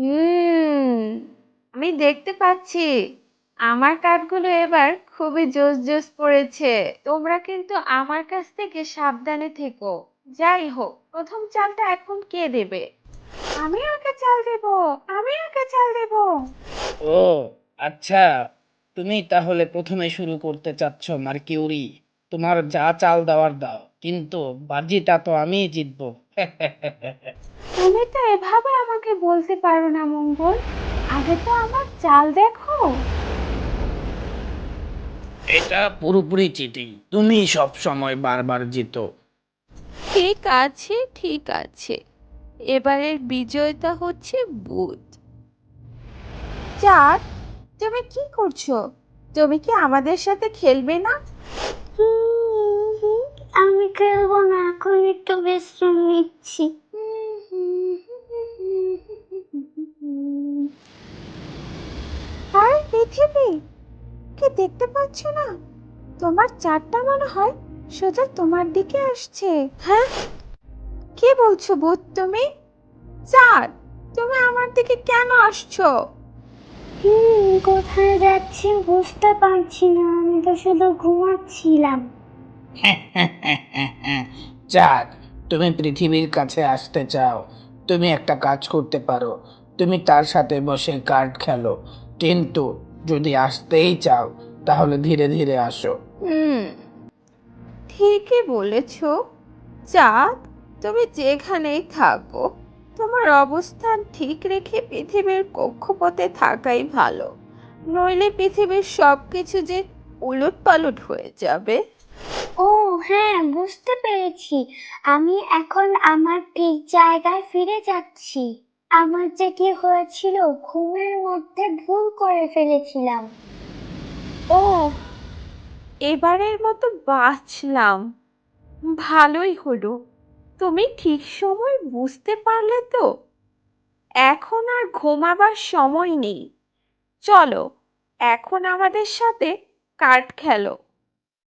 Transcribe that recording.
হুম। আমি দেখতে পাচ্ছি। আমার কাঠগুলো এবার খুবই জোস জোস পড়েছে। তোমরা কিন্তু আমার কাছ থেকে সাবধানে থেকো। যাই হোক, প্রথম চালটা এখন কে দেবে? আমি আগে চাল দেব, আমি আগে চাল দেব। ও আচ্ছা। তুমি তাহলে প্রথমে শুরু করতে চাচ্ছ, মার্কিউরি। তোমার যা চাল দেওয়ার দাও, কিন্তু বাজিটা তো আমিই জিতবো। তুমি তো এভাবে আমাকে বলতে পারো না মঙ্গল। আগে তো আমার চাল দেখো। এটা পুরোপুরি চিটিং তুমি সব সময় বারবার জিতো। ঠিক আছে ঠিক আছে। এবারের বিজয়টা হচ্ছে বুধ। চাঁদ তুমি কি করছ? তুমি কি আমাদের সাথে খেলবে না? আমি খেলব না এখন একটু বিশ্রাম নিচ্ছি আর পৃথিবী? কি দেখতে পাচ্ছ না? তোমার চারটা মনে হয় সোজা তোমার দিকে আসছে। হ্যাঁ? কি বলছো বুধ তুমি? চাঁদ তুমি আমার দিকে কেন আসছো? হুম কোথায় যাচ্ছি বুঝতে পারছি না। আমি তো শুধু ঘুমাচ্ছিলাম। যাক তুমি পৃথিবীর কাছে আসতে চাও। তুমি একটা কাজ করতে পারো। তুমি তার সাথে বসে কার্ড খেলো। কিন্তু যদি আসতেই চাও তাহলে ধীরে ধীরে আসো। হুম ঠিকই বলেছ। চাঁদ তুমি যেখানেই থাকো তোমার অবস্থান ঠিক রেখে পৃথিবীর কক্ষপথে থাকাই ভালো। নইলে পৃথিবীর সব কিছু যে উলট পালট হয়ে যাবে। ও হ্যাঁ বুঝতে পেরেছি। আমি এখন আমার ঠিক জায়গায় ফিরে যাচ্ছি। আমার যেটি হয়েছিল, ঘুমের মধ্যে ভুল করে ফেলেছিলাম। ও, এবারের মতো বাঁচলাম। ভালোই হলো। তুমি ঠিক সময় বুঝতে পারলে তো? এখন আর ঘুমাবার সময় নেই। চলো, এখন আমাদের সাথে কার্ড খেলো।